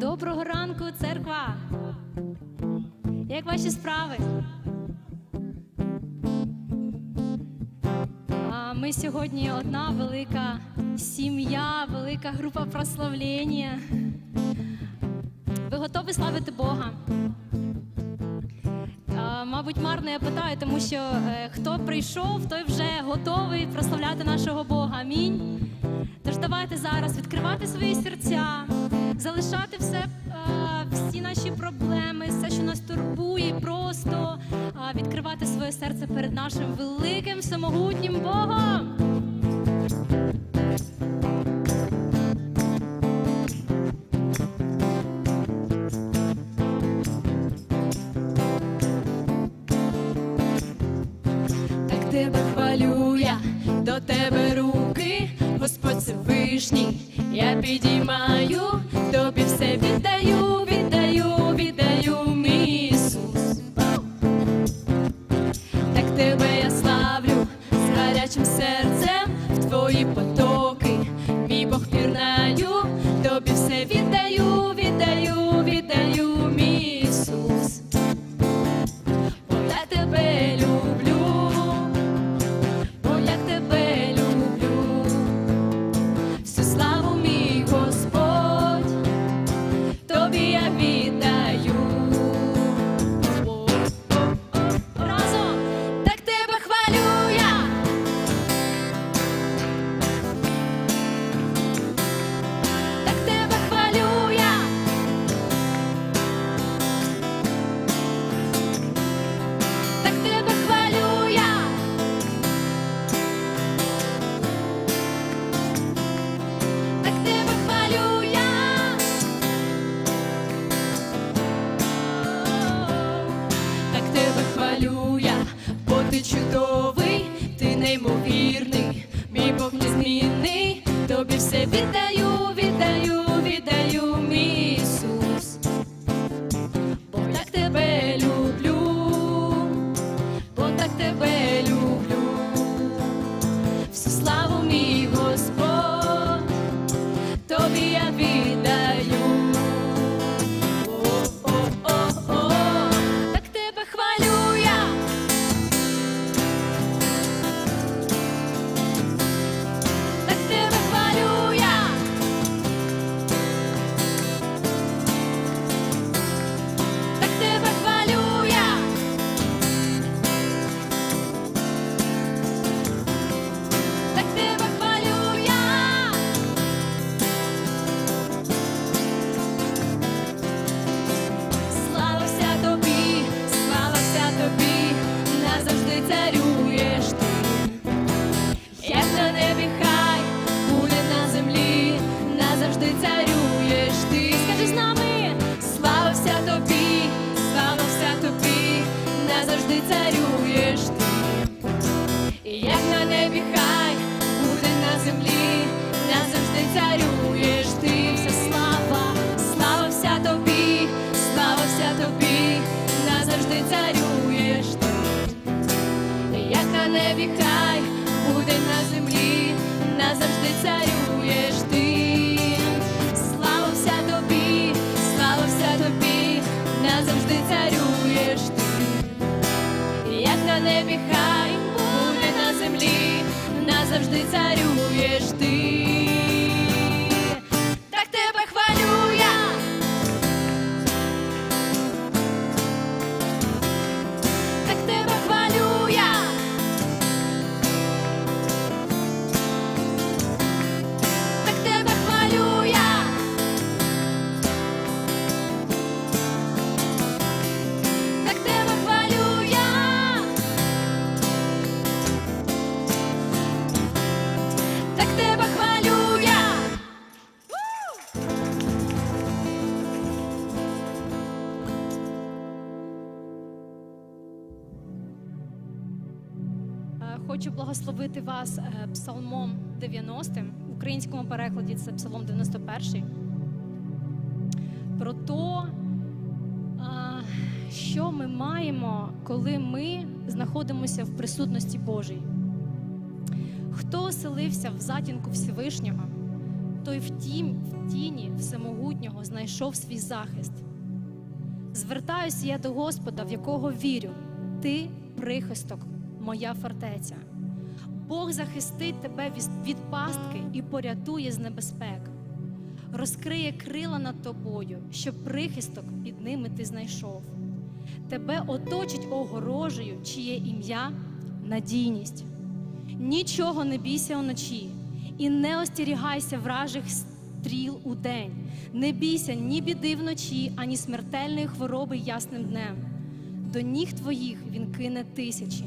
Доброго ранку, церква! Як ваші справи? А Ми сьогодні одна велика сім'я, велика група прославлення. Ви готові славити Бога? А, Мабуть, марно я питаю, тому що е, хто прийшов, той вже готовий прославляти нашого Бога. Амінь. Тож давайте зараз відкривати свої серця, залишати все, е, всі наші проблеми, все, що нас турбує, просто е, відкривати своє серце перед нашим великим всемогутнім Богом. Тебе хвалю я, до тебе Всевишній, я підіймаю, тебе царюєш ти. Вся слава, слава вся тобі, слава вся тобі, назавжди царюєш ти. Як на небі буде на землі, назавжди царюєш ти. Слава вся тобі, слава вся тобі, назавжди ти. Як на небі буде на землі, назавжди царюєш ти. Благословити вас е, псалмом 90, в українському перекладі це псалом 91. Про то, що ми маємо, коли ми знаходимося в присутності Божій. Хто оселився в затінку Всевишнього, той в, тім, в тіні всемогутнього знайшов свій захист. Звертаюся я до Господа, в якого вірю. Ти прихисток, моя фортеця. Бог захистить тебе від- пастки і порятує з небезпек. Розкриє крила над тобою, щоб прихисток під ними ти знайшов. Тебе оточить огорожею, чиє ім'я надійність. Нічого не бійся уночі, і не остерігайся вражих стріл у день. Не бійся ні біди вночі, ані смертельної хвороби ясним днем. До ніг твоїх він кине тисячі,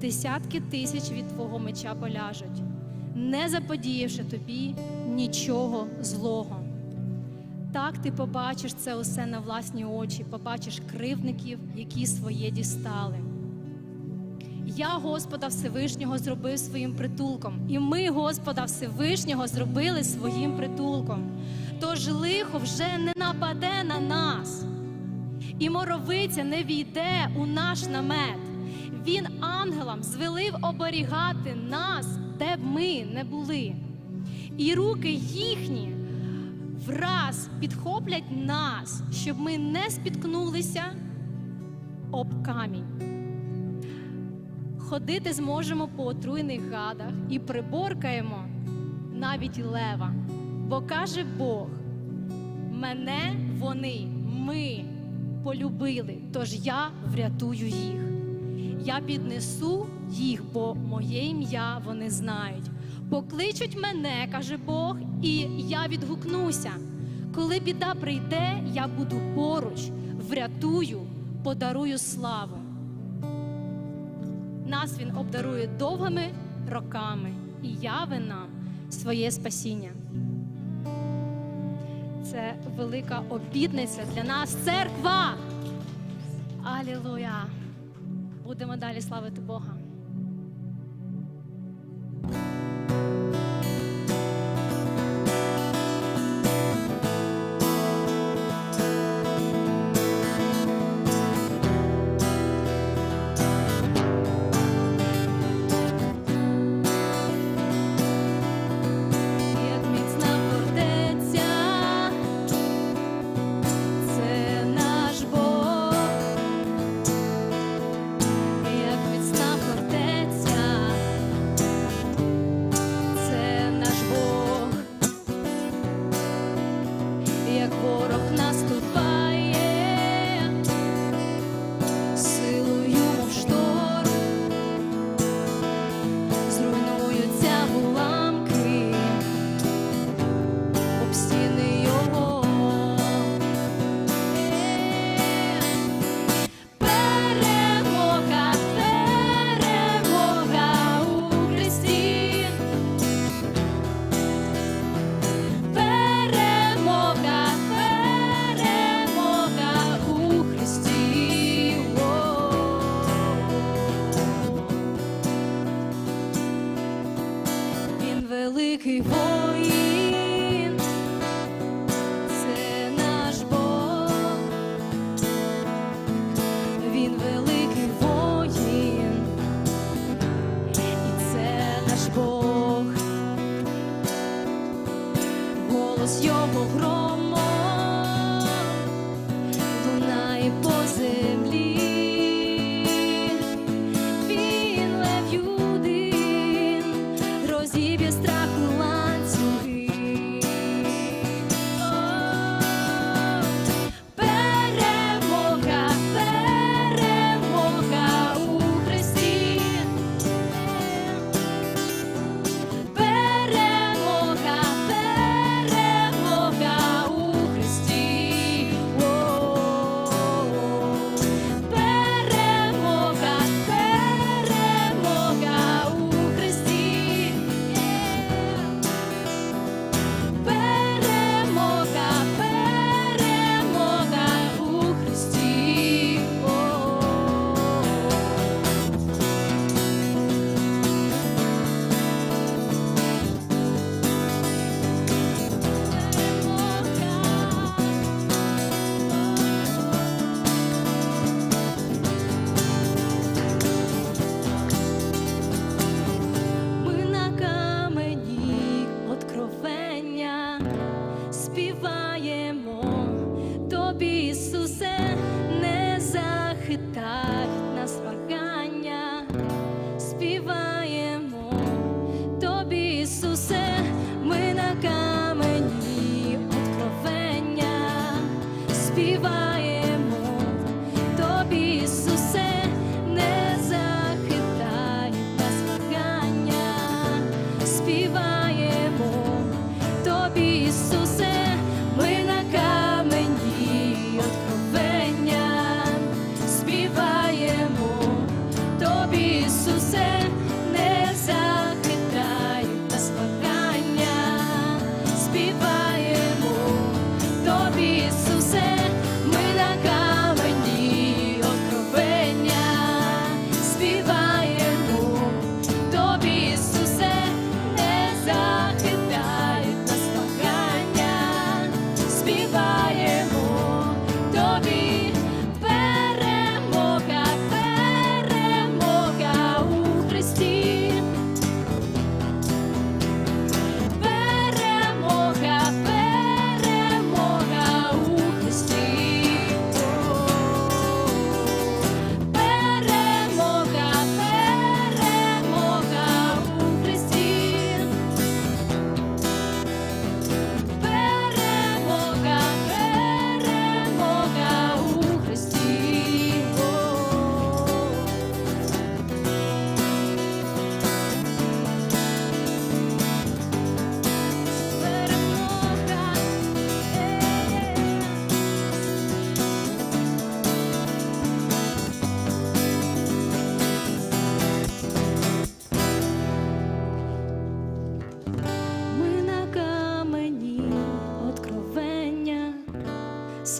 десятки тисяч від твого меча поляжуть, не заподіявши тобі нічого злого. Так ти побачиш це усе на власні очі, побачиш кривдників, які своє дістали. Я Господа Всевишнього зробив своїм притулком, і ми Господа Всевишнього зробили своїм притулком. Тож лихо вже не нападе на нас, і моровиця не війде у наш намет. Він ангелам звелив оберігати нас, де б ми не були. І руки їхні враз підхоплять нас, щоб ми не спіткнулися об камінь. Ходити зможемо по отруйних гадах і приборкаємо навіть лева. Бо каже Бог: мене вони, ми полюбили, тож я врятую їх. Я піднесу їх, бо моє ім'я вони знають. Покличуть мене, каже Бог, і я відгукнуся. Коли біда прийде, я буду поруч, врятую, подарую славу. Нас він обдарує довгими роками і яви нам своє спасіння. Це велика обідниця для нас, церква. Алілуя! Будемо далі славити Бога.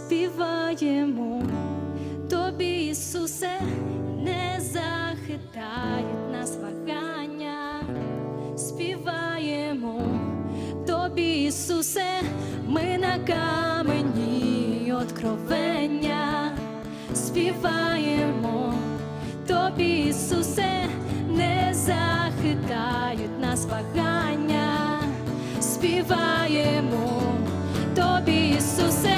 співаємо, тобі, Ісусе, не захитають нас вагання, співаємо, тобі, Ісусе, ми на камені откровення, співаємо, тобі, Ісусе, не захитають нас вагання, співаємо, тобі, Ісусе.